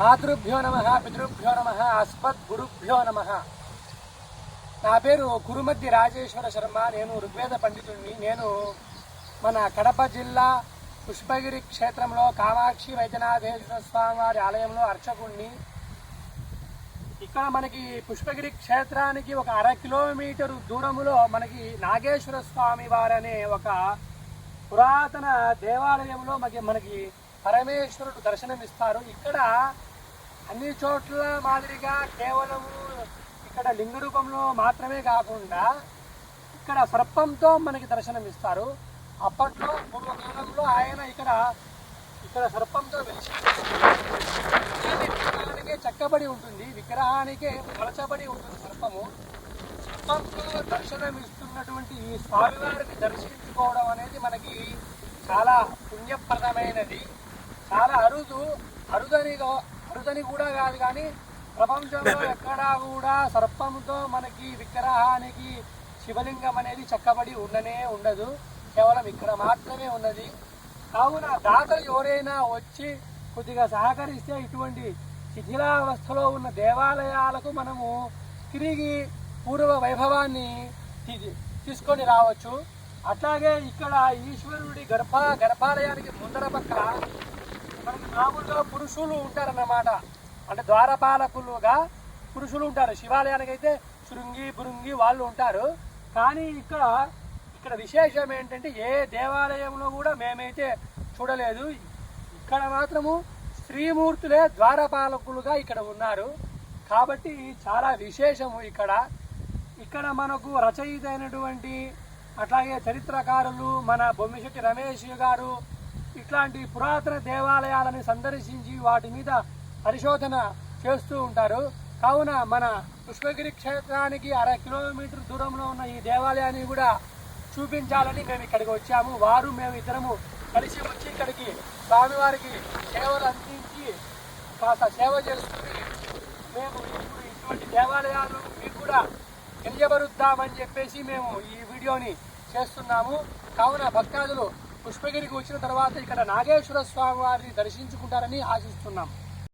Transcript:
మాతృభ్యో నమ పితృభ్యో నమ అస్మద్ గురుభ్యో నమ. నా పేరు కురుమద్ది రాజేశ్వర శర్మ నేను ఋగ్వేద పండితుడిని నేను మన కడప జిల్లా పుష్పగిరి క్షేత్రంలో కామాక్షి వైద్యనాథేశ్వర స్వామి వారి ఆలయంలో అర్చకుణ్ణి. ఇక్కడ మనకి పుష్పగిరి క్షేత్రానికి ఒక అర కిలోమీటర్ దూరములో మనకి నాగేశ్వర స్వామి వారనే ఒక పురాతన దేవాలయంలో మనకి మనకి పరమేశ్వరుడు దర్శనమిస్తారు. ఇక్కడ అన్ని చోట్ల మాదిరిగా కేవలము ఇక్కడ లింగ రూపంలో మాత్రమే కాకుండా ఇక్కడ సర్పంతో మనకి దర్శనమిస్తారు. అప్పట్లో పూర్వకాలంలో ఆయన ఇక్కడ ఇక్కడ సర్పంతో విగ్రహానికే చెక్కబడి ఉంటుంది. విగ్రహానికే మలచబడి ఉంటుంది సర్పము. సర్పంతో దర్శనమిస్తున్నటువంటి ఈ స్వామివారిని దర్శించుకోవడం అనేది మనకి చాలా పుణ్యప్రదమైనది. చాలా అరుదు అరుదని అరుదని కూడా కాదు కానీ ప్రపంచంలో ఎక్కడా కూడా సర్పంతో మనకి విగ్రహానికి శివలింగం అనేది చెక్కబడి ఉండనే ఉండదు. కేవలం ఇక్కడ మాత్రమే ఉన్నది. కావున దాతలు ఎవరైనా వచ్చి కొద్దిగా సహకరిస్తే ఇటువంటి శిథిలావస్థలో ఉన్న దేవాలయాలకు మనము తిరిగి పూర్వ వైభవాన్ని తీసుకొని రావచ్చు. అట్లాగే ఇక్కడ ఈశ్వరుడి గర్భ గర్భాలయానికి ముందర పక్క మనకి మామూలుగా పురుషులు ఉంటారన్నమాట. అంటే ద్వారపాలకులుగా పురుషులు ఉంటారు. శివాలయానికి అయితే శృంగి బృంగి వాళ్ళు ఉంటారు. కానీ ఇక్కడ ఇక్కడ విశేషం ఏంటంటే ఏ దేవాలయంలో కూడా మేమైతే చూడలేదు. ఇక్కడ మాత్రము శ్రీమూర్తులే ద్వారపాలకులుగా ఇక్కడ ఉన్నారు. కాబట్టి చాలా విశేషము ఇక్కడ. ఇక్కడ మనకు రచయిత అయినటువంటి అట్లాగే చరిత్రకారులు మన బొమ్మిశెట్టి రమేష్ గారు ఇట్లాంటి పురాతన దేవాలయాలను సందర్శించి వాటి మీద పరిశోధన చేస్తూ ఉంటారు. కావున మన పుష్పగిరి క్షేత్రానికి అర కిలోమీటర్ దూరంలో ఉన్న ఈ దేవాలయాన్ని కూడా చూపించాలని మేము ఇక్కడికి వచ్చాము. వారు మేము ఇద్దరము కలిసి వచ్చి ఇక్కడికి స్వామివారికి సేవలు అందించి కాస్త సేవ చేసుకుని మేము ఇప్పుడు ఇటువంటి దేవాలయాలు మీకు కూడా తెలియబరుద్దామని చెప్పేసి మేము ఈ వీడియోని చేస్తున్నాము. కావున భక్తాదులు పుష్పగిరికి వచ్చిన తర్వాత ఇక్కడ నాగేశ్వర స్వామి వారిని దర్శించుకుంటారని ఆశిస్తున్నాం.